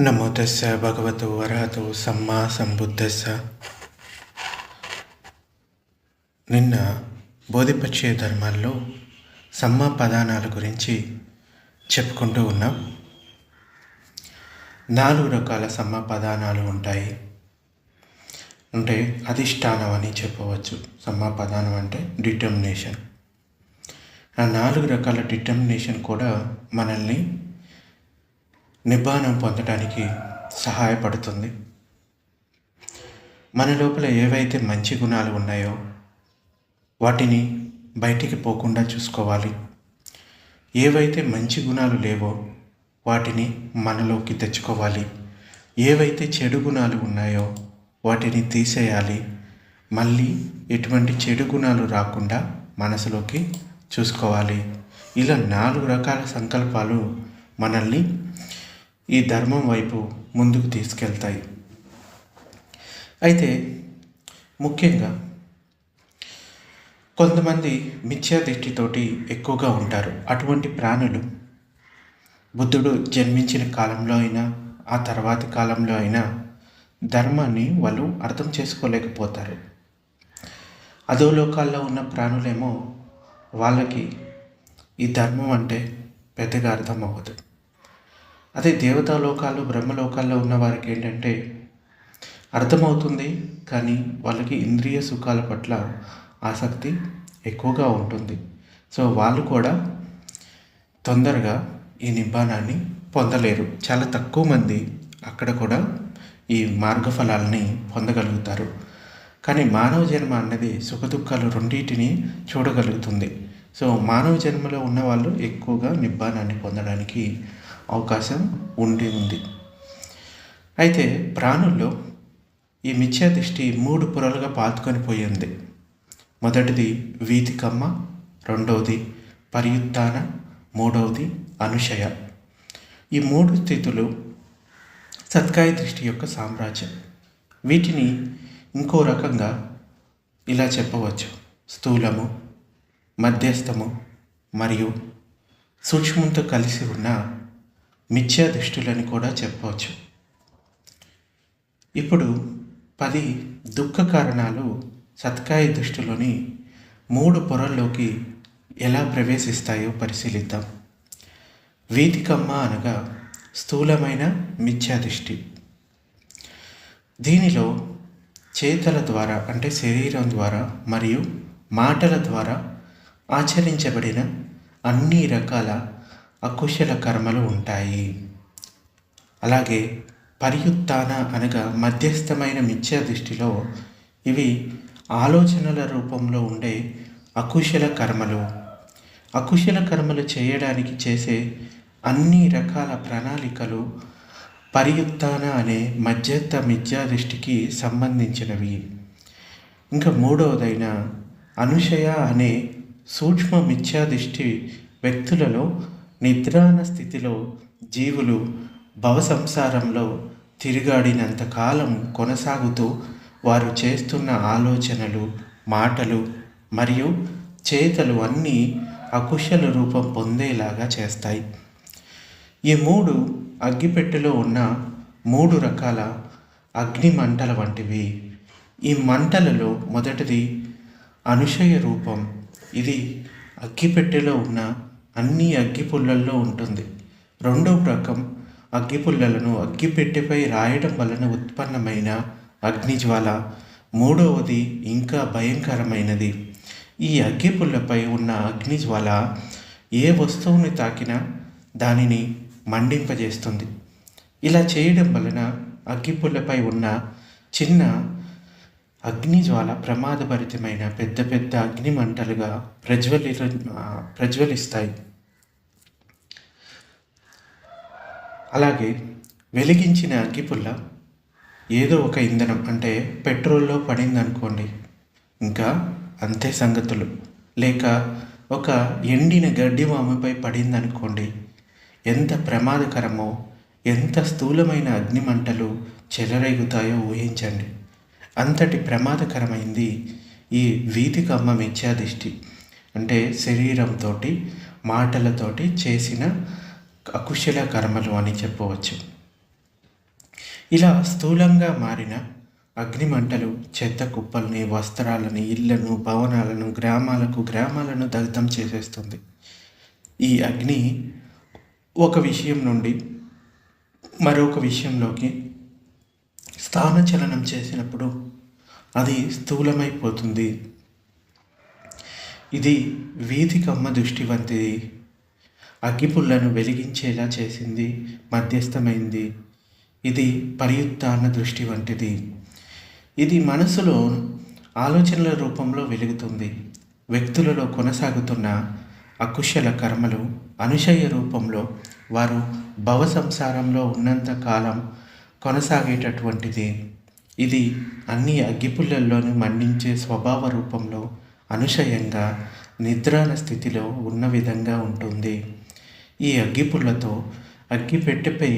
నమో తస్స భగవతో వరహతో సమ్మా సంబుద్ధస్స నిన్న బోధిపచ్చే ధర్మాల్లో సమ్మా పదానాల గురించి చెప్పుకుంటూ ఉన్నాం. నాలుగు రకాల సమ్మా పదానాలు ఉంటాయి. అంటే అధిష్టానం అని చెప్పవచ్చు. సమ్మా పదానం అంటే డిటర్మినేషన్. ఆ నాలుగు రకాల డిటర్మినేషన్ కూడా మనల్ని నిబ్బానం పొందడానికి సహాయపడుతుంది. మన లోపల ఏవైతే మంచి గుణాలు ఉన్నాయో వాటిని బయటికి పోకుండా చూసుకోవాలి. ఏవైతే మంచి గుణాలు లేవో వాటిని మనలోకి తెచ్చుకోవాలి. ఏవైతే చెడు గుణాలు ఉన్నాయో వాటిని తీసేయాలి. మళ్ళీ ఎటువంటి చెడు గుణాలు రాకుండా మనసులోకి చూసుకోవాలి. ఇలా నాలుగు రకాల సంకల్పాలు మనల్ని ఈ ధర్మం వైపు ముందుకు తీసుకెళ్తాయి. అయితే ముఖ్యంగా కొంతమంది మిథ్యా దృష్టితోటి ఎక్కువగా ఉంటారు. అటువంటి ప్రాణులు బుద్ధుడు జన్మించిన కాలంలో అయినా ఆ తర్వాతి కాలంలో అయినా ధర్మాన్ని వాళ్ళు అర్థం చేసుకోలేకపోతారు. అదో లోకాల్లో ఉన్న ప్రాణులేమో వాళ్ళకి ఈ ధర్మం అంటే పెద్దగా అర్థం అవ్వదు. అదే దేవతా లోకాలు బ్రహ్మలోకాల్లో ఉన్న వారికి ఏంటంటే అర్థమవుతుంది కానీ వాళ్ళకి ఇంద్రియ సుఖాల పట్ల ఆసక్తి ఎక్కువగా ఉంటుంది. సో వాళ్ళు కూడా తొందరగా ఈ నిబ్బానాన్ని పొందలేరు. చాలా తక్కువ మంది అక్కడ కూడా ఈ మార్గఫలాల్ని పొందగలుగుతారు. కానీ మానవ జన్మ అన్నది సుఖదుఖాలు రెండింటిని చూడగలుగుతుంది. సో మానవ జన్మలో ఉన్న వాళ్ళు ఎక్కువగా నిబ్బానాన్ని పొందడానికి అవకాశం ఉండి ఉంది. అయితే ప్రాణుల్లో ఈ మిథ్యా దృష్టి మూడు పొరలుగా పాతుకొని పోయింది మొదటిది వీతికమ్మ రెండవది పరియుత్తాన మూడవది అనుషయ ఈ మూడు స్థితులు సత్కాయ దృష్టి యొక్క సామ్రాజ్యం. వీటిని ఇంకో రకంగా ఇలా చెప్పవచ్చు. స్థూలము మధ్యస్థము మరియు సూక్ష్మంతో కలిసి ఉన్న మిథ్యా దృష్టిలని కూడా చెప్పవచ్చు. ఇప్పుడు పది దుఃఖ కారణాలు సత్కాయ దృష్టిలోని మూడు పొరల్లోకి ఎలా ప్రవేశిస్తాయో పరిశీలిద్దాం. వీతికమ్మ అనగా స్థూలమైన మిథ్యా దృష్టి దీనిలో చేతల ద్వారా అంటే శరీరం ద్వారా మరియు మాటల ద్వారా ఆచరించబడిన అన్ని రకాల అకుశల కర్మలు ఉంటాయి. అలాగే పరియుత్తాన అనగా మధ్యస్థమైన మిథ్యా దృష్టిలో ఇవి ఆలోచనల రూపంలో ఉండే అకుశల కర్మలు. అకుశల కర్మలు చేయడానికి చేసే అన్ని రకాల ప్రణాళికలు పరియుత్తాన అనే మధ్యస్థ మిథ్యా దృష్టికి సంబంధించినవి. ఇంకా మూడవదైన అనుషయ అనే సూక్ష్మ మిథ్యా దృష్టి వ్యక్తులలో నిద్రాన స్థితిలో జీవులు భవ సంసారంలో కాలం కొనసాగుతూ వారు చేస్తున్న ఆలోచనలు మాటలు మరియు చేతలు అన్నీ అకుశల రూపం పొందేలాగా చేస్తాయి. ఈ మూడు అగ్గిపెట్టెలో ఉన్న మూడు రకాల అగ్ని మంటల వంటివి. ఈ మంటలలో మొదటిది అనుషయ రూపం. ఇది అగ్గిపెట్టెలో ఉన్న అన్ని అగ్గిపుల్లల్లో ఉంటుంది. రెండవ రకం అగ్గిపుల్లలను అగ్గిపెట్టెపై రాయడం వలన ఉత్పన్నమైన అగ్నిజ్వాల మూడవది ఇంకా భయంకరమైనది. ఈ అగ్గిపుల్లపై ఉన్న అగ్నిజ్వాల ఏ వస్తువుని తాకినా దానిని మండింపజేస్తుంది. ఇలా చేయడం వలన అగ్గిపుల్లపై ఉన్న చిన్న అగ్నిజ్వాల ప్రమాదభరితమైన పెద్ద పెద్ద అగ్ని మంటలుగా ప్రజ్వలి ప్రజ్వలిస్తాయి. అలాగే వెలిగించిన అగ్గిపుల్ల ఏదో ఒక ఇంధనం అంటే పెట్రోల్లో పడిందనుకోండి ఇంకా అంతే సంగతులు. లేక ఒక ఎండిన గడ్డి వాముపై పడింది అనుకోండి ఎంత ప్రమాదకరమో ఎంత స్థూలమైన అగ్నిమంటలు చెలరేగుతాయో ఊహించండి. అంతటి ప్రమాదకరమైంది ఈ వీధి కమ్మ మిథ్యాదిష్టి అంటే శరీరంతో మాటలతోటి చేసిన అకుశల కర్మలు అని చెప్పవచ్చు. ఇలా స్థూలంగా మారిన అగ్నిమంటలు చెత్త కుప్పల్ని వస్త్రాలని ఇళ్ళను భవనాలను గ్రామాలకు గ్రామాలను దగ్ధం చేసేస్తుంది. ఈ అగ్ని ఒక విషయం నుండి మరొక విషయంలోకి స్థానచలనం చేసినప్పుడు అది స్థూలమైపోతుంది. ఇది వీధి కమ్మ దృష్టి వంటిది. అగ్గిపుల్లను వెలిగించేలా చేసింది మధ్యస్థమైంది. ఇది పరియుత్తాన దృష్టి వంటిది. ఇది మనసులో ఆలోచనల రూపంలో వెలుగుతుంది. వ్యక్తులలో కొనసాగుతున్న అకుశల కర్మలు అనుశయ రూపంలో వారు భవ సంసారంలో ఉన్నంత కాలం కొనసాగేటటువంటిది. ఇది అన్ని అగ్గిపుల్లల్లోనూ మండించే స్వభావ రూపంలో అనుశయంగా నిద్రాన స్థితిలో ఉన్న విధంగా ఉంటుంది. ఈ అగ్గిపుల్లతో అగ్గిపెట్టెపై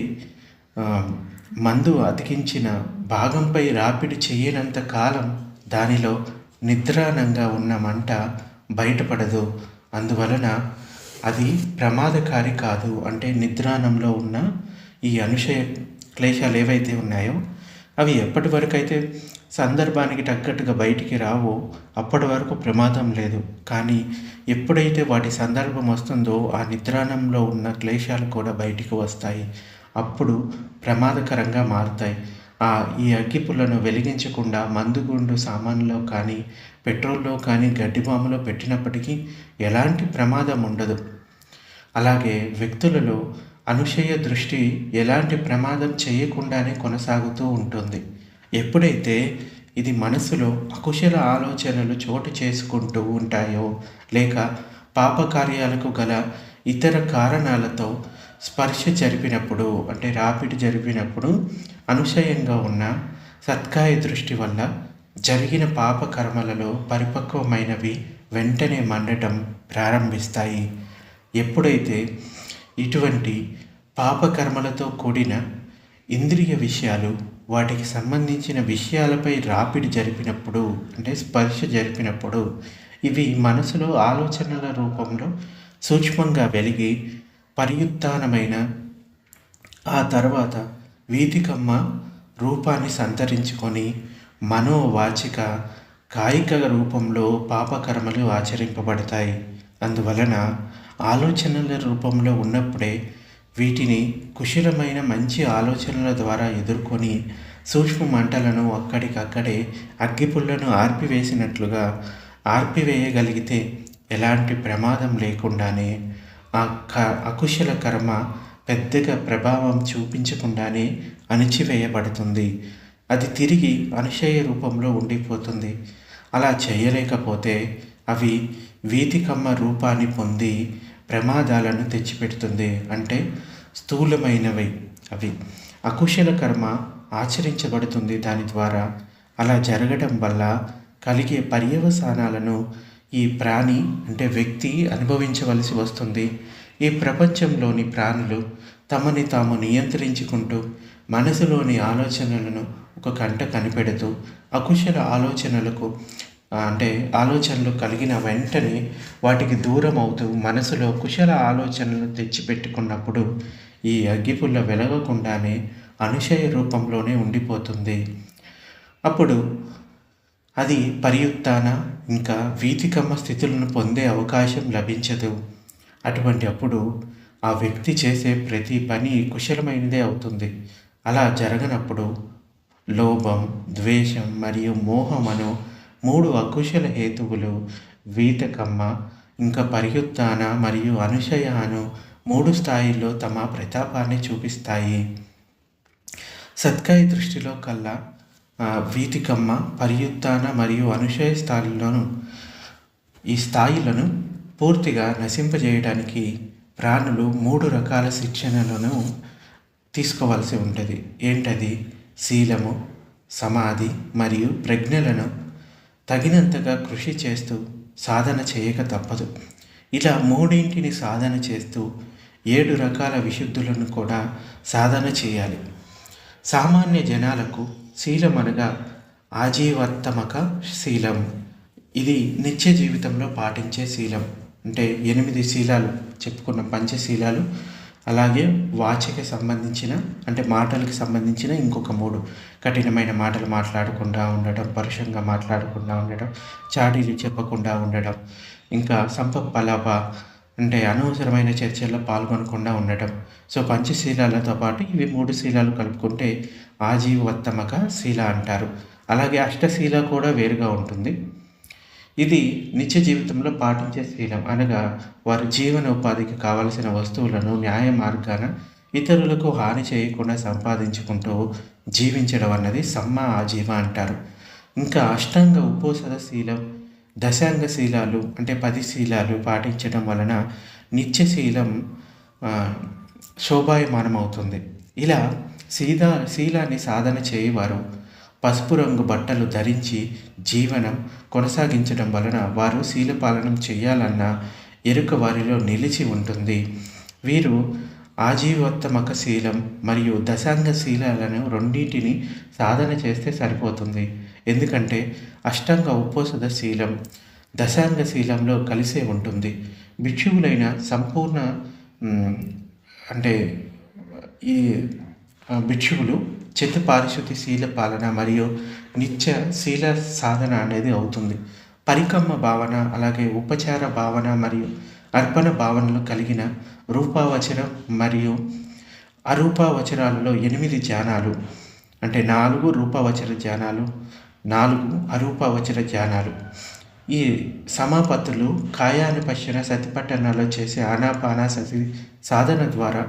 మందు అతికించిన భాగంపై రాపిడి చేయనంత కాలం దానిలో నిద్రానంగా ఉన్న మంట బయటపడదు. అందువలన అది ప్రమాదకారి కాదు. అంటే నిద్రానంలో ఉన్న ఈ అనుశయ క్లేశాలు ఏవైతే ఉన్నాయో అవి ఎప్పటి వరకు అయితే సందర్భానికి తగ్గట్టుగా బయటికి రావో అప్పటి వరకు ప్రమాదం లేదు. కానీ ఎప్పుడైతే వాటి సందర్భం వస్తుందో ఆ నిద్రాణంలో ఉన్న క్లేశాలు కూడా బయటికి వస్తాయి. అప్పుడు ప్రమాదకరంగా మారుతాయి. ఆ ఈ అగ్గిపుల్లను వెలిగించకుండా మందుగుండు సామాన్లో కానీ పెట్రోల్లో కానీ గడ్డి బాములో పెట్టినప్పటికీ ఎలాంటి ప్రమాదం ఉండదు. అలాగే వ్యక్తులలో అనుషయ దృష్టి ఎలాంటి ప్రమాదం చేయకుండానే కొనసాగుతూ ఉంటుంది. ఎప్పుడైతే ఇది మనసులో అకుశల ఆలోచనలు చోటు చేసుకుంటూ ఉంటాయో లేక పాపకార్యాలకు గల ఇతర కారణాలతో స్పర్శ జరిపినప్పుడు అంటే రాపిడి జరిపినప్పుడు అనుశయంగా ఉన్న సత్కాయ దృష్టి వల్ల జరిగిన పాపకర్మలలో పరిపక్వమైనవి వెంటనే మండటం ప్రారంభిస్తాయి. ఎప్పుడైతే ఇటువంటి పాపకర్మలతో కూడిన ఇంద్రియ విషయాలు వాటికి సంబంధించిన విషయాలపై రాపిడి జరిపినప్పుడు అంటే స్పర్శ జరిపినప్పుడు ఇవి మనసులో ఆలోచనల రూపంలో సూక్ష్మంగా వెలిగి పరియుత్తానమైన ఆ తర్వాత వీధికమ్మ రూపాన్ని సంతరించుకొని మనోవాచిక కాయిక రూపంలో పాపకర్మలు ఆచరింపబడతాయి. అందువలన ఆలోచనల రూపంలో ఉన్నప్పుడే వీటిని కుశలమైన మంచి ఆలోచనల ద్వారా ఎదుర్కొని సూక్ష్మ మంటలను అక్కడికక్కడే అగ్గిపుల్లను ఆర్పివేసినట్లుగా ఆర్పివేయగలిగితే ఎలాంటి ప్రమాదం లేకుండానే ఆ క అకుశల కర్మ పెద్దగా ప్రభావం చూపించకుండానే అణిచివేయబడుతుంది. అది తిరిగి అనుశయ రూపంలో ఉండిపోతుంది. అలా చేయలేకపోతే అవి వీతికమ్మ రూపాన్ని పొంది ప్రమాదాలను తెచ్చిపెడుతుంది. అంటే స్థూలమైనవి అవి. అకుశల కర్మ ఆచరించబడుతుంది దాని ద్వారా. అలా జరగడం వల్ల కలిగే పర్యవసానాలను ఈ ప్రాణి అంటే వ్యక్తి అనుభవించవలసి వస్తుంది. ఈ ప్రపంచంలోని ప్రాణులు తమని తాము నియంత్రించుకుంటూ మనసులోని ఆలోచనలను ఒక కంట కనిపెడుతూ అకుశల ఆలోచనలకు అంటే ఆలోచనలు కలిగిన వెంటనే వాటికి దూరం అవుతూ మనసులో కుశల ఆలోచనలు తెచ్చిపెట్టుకున్నప్పుడు ఈ అగ్గిపుల్ల వెలగకుండానే అనుశయ రూపంలోనే ఉండిపోతుంది. అప్పుడు అది పరియుత్తాన ఇంకా వీతికమ్మ స్థితులను పొందే అవకాశం లభించదు. అటువంటి అప్పుడు ఆ వ్యక్తి చేసే ప్రతి పని కుశలమైనదే అవుతుంది. అలా జరగనప్పుడు లోభం ద్వేషం మరియు మోహం అను మూడు అకుశల హేతువులు వీతకమ్మ ఇంకా పరియుత్తాన మరియు అనుశయ అను మూడు స్థాయిల్లో తమ ప్రతాపాన్ని చూపిస్తాయి. సత్కాయ దృష్టిలో కల్లా వీతికమ్మ పరియుత్తాన మరియు అనుశయ స్థాయిలను ఈ స్థాయిలను పూర్తిగా నశింపజేయడానికి ప్రాణులు మూడు రకాల శిక్షణలను తీసుకోవాల్సి ఉంటుంది. ఏంటది? శీలము సమాధి మరియు ప్రజ్ఞలను తగినంతగా కృషి చేస్తూ సాధన చేయక తప్పదు. ఇలా మూడింటిని సాధన చేస్తూ ఏడు రకాల విశుద్ధులను కూడా సాధన చేయాలి. సామాన్య జనాలకు శీలం అనగా ఆజీవర్తమక శీలం. ఇది నిత్య జీవితంలో పాటించే శీలం. అంటే ఎనిమిది శీలాలు చెప్పుకున్న పంచశీలాలు అలాగే వాచికి సంబంధించిన అంటే మాటలకు సంబంధించిన ఇంకొక మూడు. కఠినమైన మాటలు మాట్లాడకుండా ఉండడం పరుషంగా మాట్లాడకుండా ఉండడం చాడీలు చెప్పకుండా ఉండడం ఇంకా సంపపలప అంటే అనవసరమైన చర్చల్లో పాల్గొనకుండా ఉండటం. సో పంచశీలాలతో పాటు ఇవి మూడు శీలాలు కలుపుకుంటే ఆజీవత్తమక శీల అంటారు. అలాగే అష్టశీల కూడా వేరుగా ఉంటుంది. ఇది నిత్య జీవితంలో పాటించే శీలం. అనగా వారి జీవన ఉపాధికి కావలసిన వస్తువులను న్యాయ మార్గాన ఇతరులకు హాని చేయకుండా సంపాదించుకుంటూ జీవించడం అన్నది సమ్మ ఆజీవ అంటారు. ఇంకా అష్టాంగ ఉపోసద శీలం దశాంగ శీలాలు అంటే పది శీలాలు పాటించడం వలన నిత్యశీలం శోభాయమానం అవుతుంది ఇలా సీదా శీలాన్ని సాధన చేయవారు. పసుపు రంగు బట్టలు ధరించి జీవనం కొనసాగించడం వలన వారు శీలపాలనం చేయాలన్న ఎరుక వారిలో నిలిచి ఉంటుంది. వీరు ఆజీవోత్తమక శీలం మరియు దశాంగ శీలాలను రెండింటిని సాధన చేస్తే సరిపోతుంది. ఎందుకంటే అష్టాంగ ఉపోసద శీలం దశాంగ శీలంలో కలిసే ఉంటుంది. భిక్షువులైన సంపూర్ణ అంటే ఈ భిక్షువులు చిత్త పారిశుద్ధి శీల పాలన మరియు నిత్య శీల సాధన అనేది అవుతుంది. పరికమ్మ భావన అలాగే ఉపచార భావన మరియు అర్పణ భావనలు కలిగిన రూపావచరం మరియు అరూపావచరాలలో ఎనిమిది ధ్యానాలు అంటే నాలుగు రూపవచర ధ్యానాలు నాలుగు అరూపావచర ధ్యానాలు ఈ సమాపత్తులు కాయానుపశ్యన సతిపట్టణలో చేసే ఆనాపాన సతి సాధన ద్వారా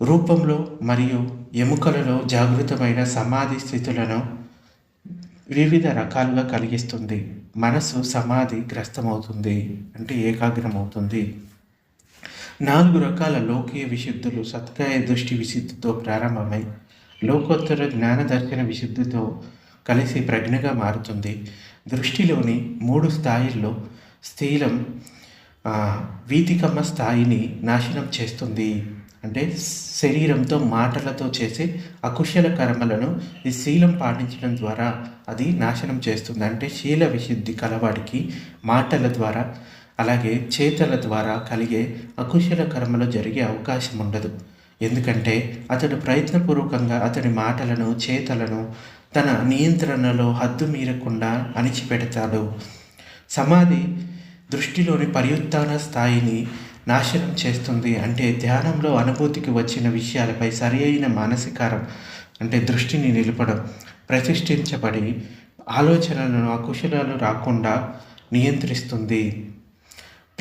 రూపంలో మరియు ఎముకలలో జాగృతమైన సమాధి స్థితులను వివిధ రకాలుగా కలిగిస్తుంది. మనసు సమాధి గ్రస్తమవుతుంది అంటే ఏకాగ్రమవుతుంది. నాలుగు రకాల లోకీయ విశుద్ధులు సత్కాయ దృష్టి విశుద్ధితో ప్రారంభమై లోకోత్తర జ్ఞాన దర్శన విశుద్ధితో కలిసి ప్రజ్ఞగా మారుతుంది. దృష్టిలోని మూడు స్థాయిల్లో స్థీలం వీతికమ్మ స్థాయిని నాశనం చేస్తుంది. అంటే శరీరంతో మాటలతో చేసే అకుశల కర్మలను ఈ శీలం పాటించడం ద్వారా అది నాశనం చేస్తుంది. అంటే శీల విశుద్ధి కలవాడికి మాటల ద్వారా అలాగే చేతల ద్వారా కలిగే అకుశల కర్మలు జరిగే అవకాశం ఉండదు ఎందుకంటే అతడు ప్రయత్నపూర్వకంగా అతడి మాటలను చేతలను తన నియంత్రణలో హద్దు మీరకుండా అణిచిపెడతాడు. సమాధి దృష్టిలోని పర్యుత్న స్థాయిని నాశనం చేస్తుంది అంటే ధ్యానంలో అనుభూతికి వచ్చిన విషయాలపై సరి అయిన మానసికారం అంటే దృష్టిని నిలపడం ప్రతిష్ఠించబడి ఆలోచనలను అకుశలాలు రాకుండా నియంత్రిస్తుంది.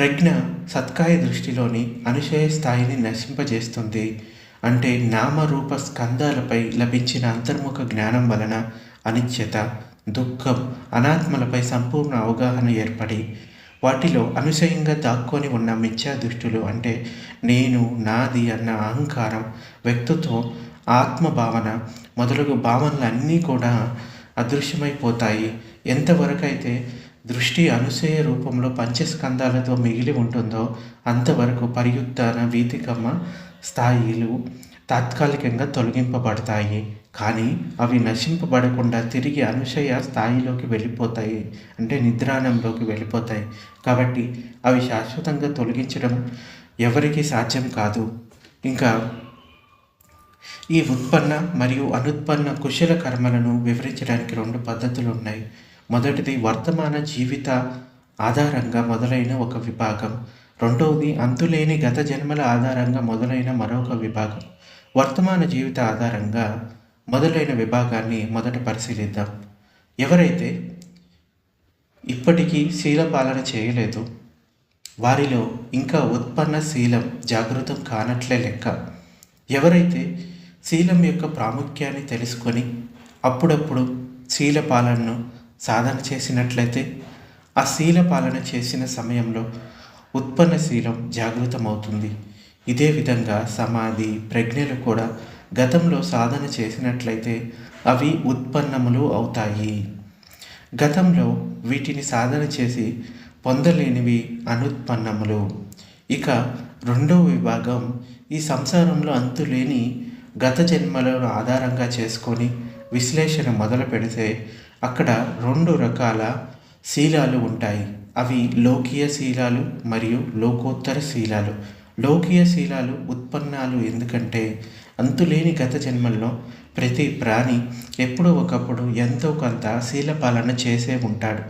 ప్రజ్ఞ సత్కాయ దృష్టిలోని అనుశయ స్థాయిని నశింపజేస్తుంది. అంటే నామరూప స్కందాలపై లభించిన అంతర్ముఖ జ్ఞానం వలన అనిత్యత దుఃఖం అనాత్మలపై సంపూర్ణ అవగాహన ఏర్పడి వాటిలో అనుసయంగా దాక్కొని ఉన్న మిథ్యా దృష్టులు అంటే నేను నాది అన్న అహంకారం వ్యక్తిత్వం ఆత్మభావన మొదలగు భావనలు అన్నీ కూడా అదృశ్యమైపోతాయి. ఎంతవరకు అయితే దృష్టి అనుసయ రూపంలో పంచస్కందాలతో మిగిలి ఉంటుందో అంతవరకు పరియుత్తాన వీతికమ్మ స్థాయిలు తాత్కాలికంగా తొలగింపబడతాయి. కానీ అవి నశింపబడకుండా తిరిగి అనుశయ స్థాయిలోకి వెళ్ళిపోతాయి. అంటే నిద్రాణంలోకి వెళ్ళిపోతాయి. కాబట్టి అవి శాశ్వతంగా తొలగించడం ఎవరికీ సాధ్యం కాదు. ఇంకా ఈ ఉత్పన్న మరియు అనుత్పన్న కుశల కర్మలను వివరించడానికి రెండు పద్ధతులు ఉన్నాయి. మొదటిది వర్తమాన జీవిత ఆధారంగా మొదలైన ఒక విభాగం. రెండవది అంతులేని గత జన్మల ఆధారంగా మొదలైన మరొక విభాగం. వర్తమాన జీవిత ఆధారంగా మొదలైన విభాగాన్ని మొదట పరిశీలిద్దాం. ఎవరైతే ఇప్పటికీ శీలపాలన చేయలేదు వారిలో ఇంకా ఉత్పన్న శీలం జాగృతం కానట్లే లెక్క. ఎవరైతే శీలం యొక్క ప్రాముఖ్యాన్ని తెలుసుకొని అప్పుడప్పుడు శీలపాలనను సాధన చేసినట్లయితే ఆ శీల పాలన చేసిన సమయంలో ఉత్పన్న శీలం జాగృతమవుతుంది. ఇదే విధంగా సమాధి ప్రజ్ఞలు కూడా గతంలో సాధన చేసినట్లయితే అవి ఉత్పన్నములు అవుతాయి. గతంలో వీటిని సాధన చేసి పొందలేనివి అనుత్పన్నములు. ఇక రెండవ విభాగం ఈ సంసారంలో అంతులేని గత జన్మలను ఆధారంగా చేసుకొని విశ్లేషణ మొదలు పెడితే అక్కడ రెండు రకాల శీలాలు ఉంటాయి. అవి లోకీయ శీలాలు మరియు లోకోత్తర శీలాలు. లోకీయ శీలాలు ఉత్పన్నాలు ఎందుకంటే అంతులేని గత జన్మల్లో ప్రతి ప్రాణి ఎప్పుడో ఒకప్పుడు ఎంతో కొంత శీల పాలన చేసే ఉంటాడు.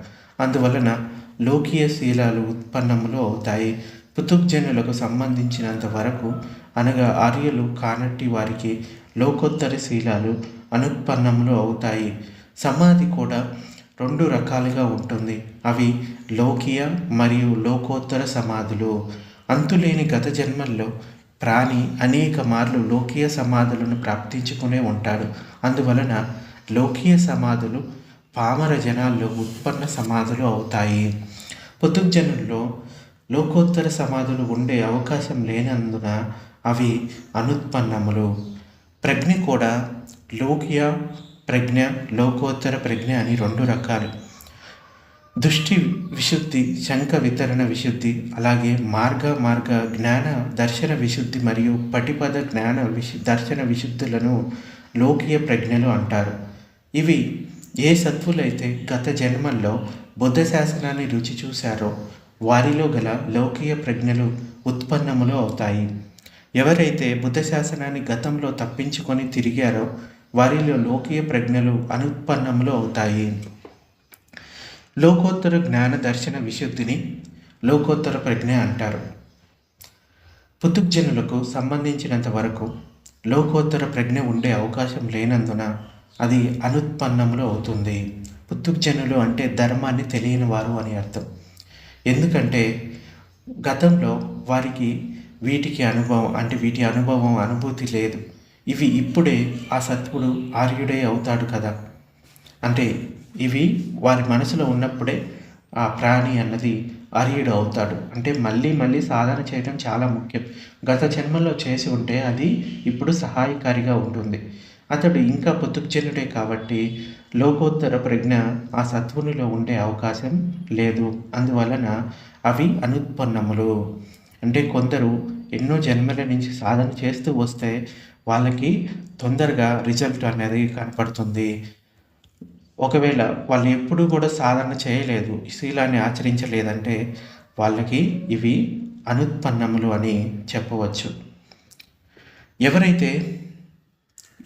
అందువలన లోకీయ శీలాలు ఉత్పన్నములు అవుతాయి. పుతుగ్జనులకు సంబంధించినంత వరకు అనగా ఆర్యులు కానట్టి వారికి లోకోత్తర శీలాలు అనుత్పన్నములు అవుతాయి. సమాధి కూడా రెండు రకాలుగా ఉంటుంది. అవి లోకీయ మరియు లోకోత్తర సమాధులు. అంతులేని గత జన్మల్లో ప్రాణి అనేక మార్లు లోకీయ సమాధులను ప్రాప్తించుకునే ఉంటాడు. అందువలన లోకీయ సమాధులు పామర జనాల్లో ఉత్పన్న సమాధులు అవుతాయి. పొద్దుజనుల్లో లోకోత్తర సమాధులు ఉండే అవకాశం లేనందున అవి అనుత్పన్నములు. ప్రజ్ఞ కూడా లోకియ ప్రజ్ఞ లోకోత్తర ప్రజ్ఞ అని రెండు రకాలు. దృష్టి విశుద్ధి శంఖ వితరణ విశుద్ధి అలాగే మార్గ మార్గ జ్ఞాన దర్శన విశుద్ధి మరియు పటిపద జ్ఞాన విశు దర్శన విశుద్ధులను లోకీయ ప్రజ్ఞలు అంటారు. ఇవి ఏ సత్వులైతే గత జన్మల్లో బుద్ధ శాసనాన్ని రుచి చూశారో వారిలో గల లోకీయ ప్రజ్ఞలు ఉత్పన్నములు అవుతాయి. ఎవరైతే బుద్ధ శాసనాన్ని గతంలో తప్పించుకొని తిరిగారో వారిలో లోకీయ ప్రజ్ఞలు అనుత్పన్నములు అవుతాయి. లోకోత్తర జ్ఞాన దర్శన విశుద్ధిని లోకోత్తర ప్రజ్ఞ అంటారు. పుతుగ్జనులకు సంబంధించినంత వరకు లోకోత్తర ప్రజ్ఞ ఉండే అవకాశం లేనందున అది అనుత్పన్నములు అవుతుంది. పుతుగ్జనులు అంటే ధర్మాన్ని తెలియని వారు అని అర్థం. ఎందుకంటే గతంలో వారికి వీటికి అనుభవం అంటే వీటి అనుభవం అనుభూతి లేదు. ఇవి ఇప్పుడే ఆ సత్వుడు ఆర్యుడే అవుతాడు కదా. అంటే ఇవి వారి మనసులో ఉన్నప్పుడే ఆ ప్రాణి అన్నది ఆర్యుడు అవుతాడు. అంటే మళ్ళీ మళ్ళీ సాధన చేయడం చాలా ముఖ్యం. గత జన్మలో చేసి ఉంటే అది ఇప్పుడు సహాయకారిగా ఉంటుంది. అతడు ఇంకా పుతుక్జనుడే కాబట్టి లోకోత్తర ప్రజ్ఞ ఆ సత్వునిలో ఉండే అవకాశం లేదు. అందువలన అవి అనుత్పన్నములు. అంటే కొందరు ఎన్నో జన్మల నుంచి సాధన చేస్తూ వస్తే వాళ్ళకి తొందరగా రిజల్ట్ అనేది కనపడుతుంది. ఒకవేళ వాళ్ళు ఎప్పుడూ కూడా సాధన చేయలేదు శీలాన్ని ఆచరించలేదంటే వాళ్ళకి ఇవి అనుత్పన్నములు అని చెప్పవచ్చు. ఎవరైతే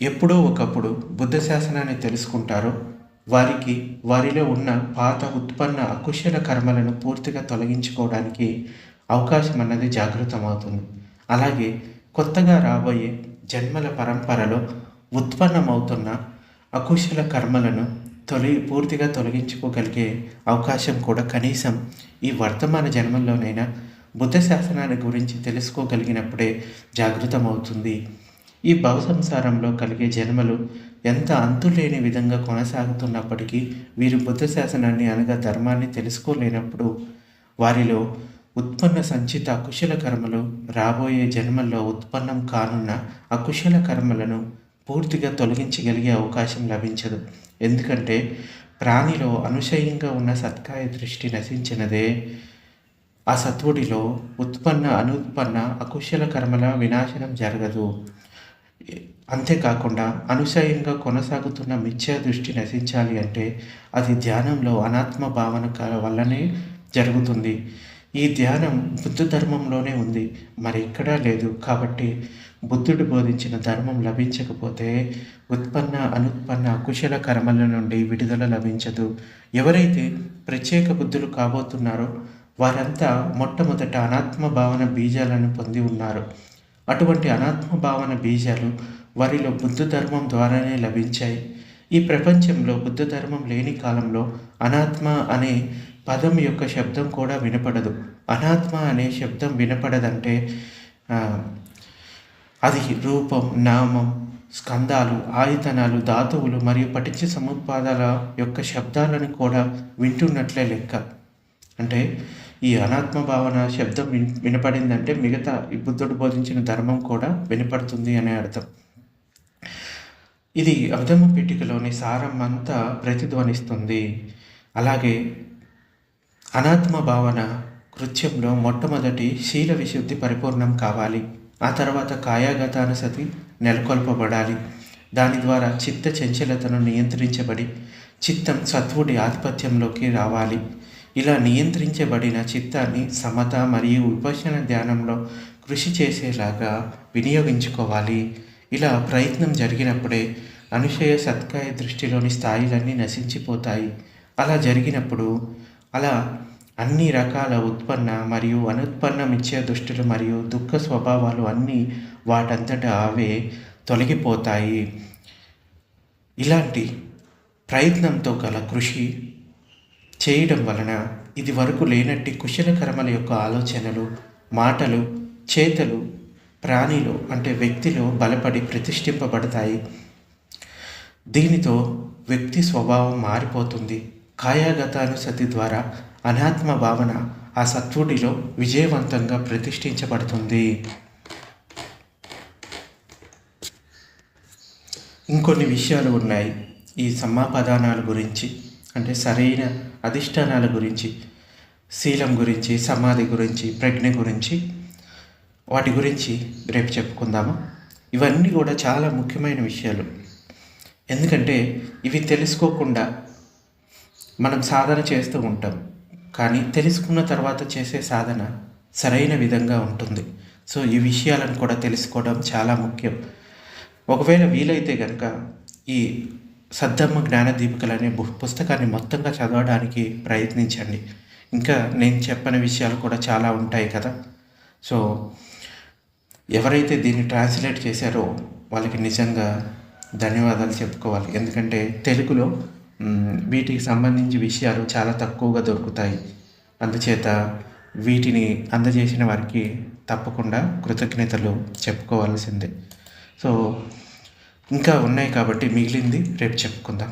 ఎప్పుడో ఒకప్పుడు బుద్ధ శాసనాన్ని తెలుసుకుంటారో వారికి వారిలో ఉన్న పాత ఉత్పన్న అకుశల కర్మలను పూర్తిగా తొలగించుకోవడానికి అవకాశం అన్నది జాగృతమవుతుంది. అలాగే కొత్తగా రాబోయే జన్మల పరంపరలో ఉత్పన్నమవుతున్న అకుశల కర్మలను తొలి పూర్తిగా తొలగించుకోగలిగే అవకాశం కూడా కనీసం ఈ వర్తమాన జన్మల్లోనైనా బుద్ధ శాసనాన్ని గురించి తెలుసుకోగలిగినప్పుడే జాగృతమవుతుంది. ఈ భవ సంసారంలో కలిగే జన్మలు ఎంత అంతులేని విధంగా కొనసాగుతున్నప్పటికీ వీరు బుద్ధ శాసనాన్ని అనగా ధర్మాన్ని తెలుసుకోలేనప్పుడు వారిలో ఉత్పన్న సంచిత అకుశల కర్మలు రాబోయే జన్మల్లో ఉత్పన్నం కానున్న అకుశల కర్మలను పూర్తిగా తొలగించగలిగే అవకాశం లభించదు. ఎందుకంటే ప్రాణిలో అనుశయంగా ఉన్న సత్కాయ దృష్టి నశించినదే ఆ సత్వుడిలో ఉత్పన్న అనుత్పన్న అకుశల కర్మల వినాశనం జరగదు. అంతేకాకుండా అనుశయంగా కొనసాగుతున్న మిథ్యా దృష్టి నశించాలి అంటే అది ధ్యానంలో అనాత్మ భావన వల్లనే జరుగుతుంది. ఈ ధ్యానం బుద్ధ ధర్మంలోనే ఉంది. మరి ఎక్కడా లేదు. కాబట్టి బుద్ధుడు బోధించిన ధర్మం లభించకపోతే ఉత్పన్న అనుత్పన్న అకుశల కర్మల నుండి విడుదల లభించదు. ఎవరైతే ప్రత్యేక బుద్ధులు కాబోతున్నారో వారంతా మొట్టమొదట అనాత్మ భావన బీజాలను పొంది ఉన్నారు. అటువంటి అనాత్మ భావన బీజాలు వారిలో బుద్ధ ధర్మం ద్వారానే లభించాయి. ఈ ప్రపంచంలో బుద్ధ ధర్మం లేని కాలంలో అనాత్మ అనే పదం యొక్క శబ్దం కూడా వినపడదు. అనాత్మ అనే శబ్దం వినపడదంటే అది రూపం నామం స్కందాలు ఆయుధనాలు ధాతువులు మరియు పఠించ సముత్పాదాల యొక్క శబ్దాలను కూడా వింటున్నట్లే లెక్క. అంటే ఈ అనాత్మ భావన శబ్దం విన్ వినపడిందంటే మిగతా ఈ బుద్ధుడు బోధించిన ధర్మం కూడా వినపడుతుంది అనే అర్థం. ఇది అవధమ్మ పెట్టికలోని సారం అంతా ప్రతిధ్వనిస్తుంది. అలాగే అనాత్మ భావన కృత్యంలో మొట్టమొదటి శీల విశుద్ధి పరిపూర్ణం కావాలి. ఆ తర్వాత కాయాగతానుసతి నెలకొల్పబడాలి. దాని ద్వారా చిత్త చంచలతను నియంత్రించబడి చిత్తం సత్వుడి ఆధిపత్యంలోకి రావాలి. ఇలా నియంత్రించబడిన చిత్తాన్ని సమత మరియు విపశన ధ్యానంలో కృషి చేసేలాగా వినియోగించుకోవాలి. ఇలా ప్రయత్నం జరిగినప్పుడే అనుషయ సత్కాయ దృష్టిలోని స్థాయిలన్నీ నశించిపోతాయి. అలా జరిగినప్పుడు అలా అన్ని రకాల ఉత్పన్న మరియు అనుత్పన్నం ఇచ్చే దృష్టిలు మరియు దుఃఖ స్వభావాలు అన్నీ వాటంతట అవే తొలగిపోతాయి. ఇలాంటి ప్రయత్నంతో గల కృషి చేయడం వలన ఇది వరకు లేనట్టి కుశలకర్మల యొక్క ఆలోచనలు మాటలు చేతలు ప్రాణిలో అంటే వ్యక్తిలో బలపడి ప్రతిష్ఠింపబడతాయి. దీనితో వ్యక్తి స్వభావం మారిపోతుంది. కాయాగతానుసతి ద్వారా అనాత్మ భావన ఆ సత్వుడిలో విజయవంతంగా ప్రతిష్ఠించబడుతుంది. ఇంకొన్ని విషయాలు ఉన్నాయి. ఈ సమాపదానాల గురించి అంటే సరైన అధిష్టానాల గురించి శీలం గురించి సమాధి గురించి ప్రజ్ఞ గురించి వాటి గురించి రేపు చెప్పుకుందాము. ఇవన్నీ కూడా చాలా ముఖ్యమైన విషయాలు. ఎందుకంటే ఇవి తెలుసుకోకుండా మనం సాధన చేస్తూ ఉంటాం. కానీ తెలుసుకున్న తర్వాత చేసే సాధన సరైన విధంగా ఉంటుంది. సో ఈ విషయాలను కూడా తెలుసుకోవడం చాలా ముఖ్యం. ఒకవేళ వీలైతే కనుక ఈ సద్దమ్మ జ్ఞానదీపికలు అనే పుస్తకాన్ని మొత్తంగా చదవడానికి ప్రయత్నించండి. ఇంకా నేను చెప్పని విషయాలు కూడా చాలా ఉంటాయి కదా. సో ఎవరైతే దీన్ని ట్రాన్స్లేట్ చేశారో వాళ్ళకి నిజంగా ధన్యవాదాలు చెప్పుకోవాలి. ఎందుకంటే తెలుగులో వీటికి సంబంధించి విషయాలు చాలా తక్కువగా దొరుకుతాయి. అందుచేత వీటిని అందజేసిన వారికి తప్పకుండా కృతజ్ఞతలు చెప్పుకోవాల్సిందే. సో ఇంకా ఉన్నాయి కాబట్టి మిగిలింది రేపు చెప్పుకుందాం.